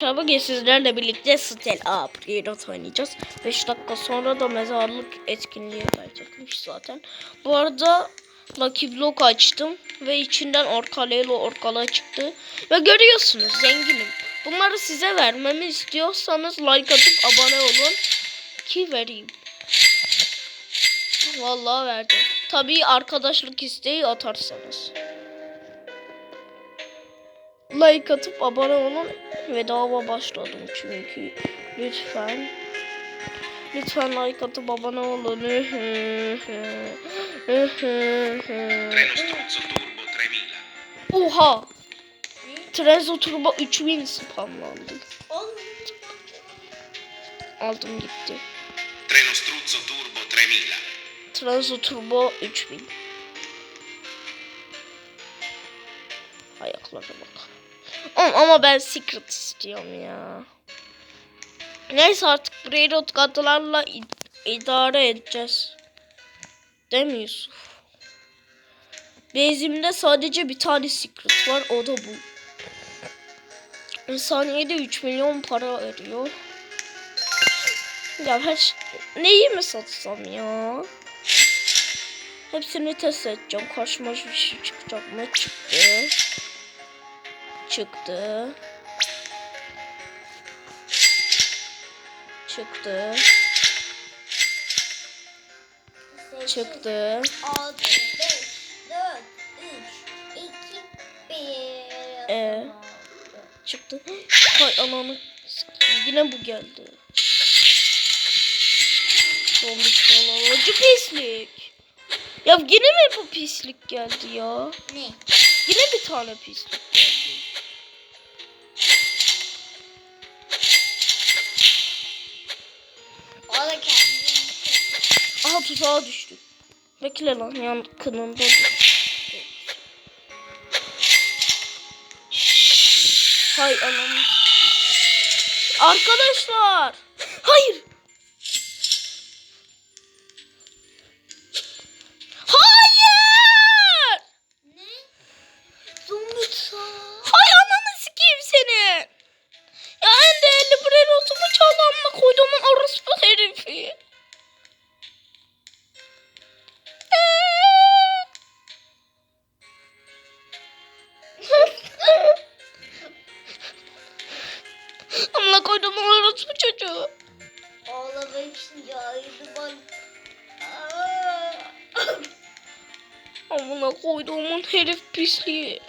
Bugün sizlerle birlikte Stel Up Reload oynayacağız. 5 dakika sonra da mezarlık etkinliği gelecekmiş zaten. Bu arada Lucky Block açtım ve içinden orkalelo orkala çıktı. Ve görüyorsunuz zenginim. Bunları size vermemi istiyorsanız like atıp abone olun ki vereyim. Vallahi verdim. Tabii arkadaşlık isteği atarsanız. Like atıp abone olun ve dava başladım çünkü lütfen lütfen like atıp abone olun. Treno struzzo turbo 3000. Oha! Trenzo Turbo 3000 spamlandı. Aldım gitti. Treno struzzo turbo 3000. Trenzo Turbo 3000. Ayaklara bak. Ama, ben secret istiyorum ya. Neyse artık burayı rotgatlarla idare edeceğiz. Değil mi Yusuf? Bezimde sadece bir tane secret var. O da bu. Saniyede 3 milyon para veriyor. Ya her neyi mi satsam ya? Hepsini test edeceğim. Karşıma bir şey çıkacak mı? Çıktı. Çıktı. Çıktı. Çıktı. 6, 5, 4, 3, 2, 1. Ee? Çıktı. Hay ananı. Yine bu geldi. Zombi çoğalamacı pislik. Ya yine mi bu pislik geldi ya? Ne? Yine bir tane pislik geldi. Aha tuzağa düştü. Bekle lan yakınında dur. Hay anam. Arkadaşlar. Hayır. Orospu çocuğu. Ağlamak için cahildi bak. Amına koyduğumun herif pisliği.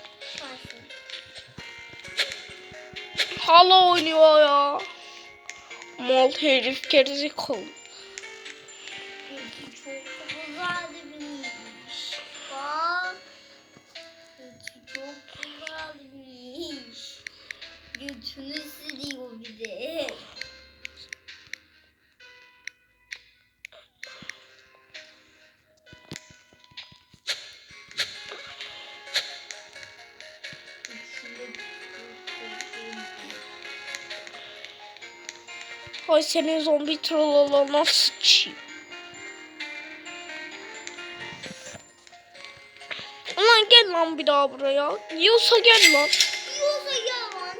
Hala oynuyor ya. Mal herif gerizekalı. Ay senin zombi trollolana sıçayım. Ulan gel lan bir daha buraya. Yiyorsa gel lan. Yiyorsa gel lan.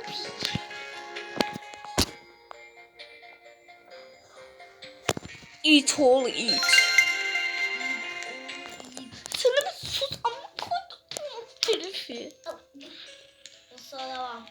Eat all eat. Sana bir sus ama koydum. Herifi. Solamam.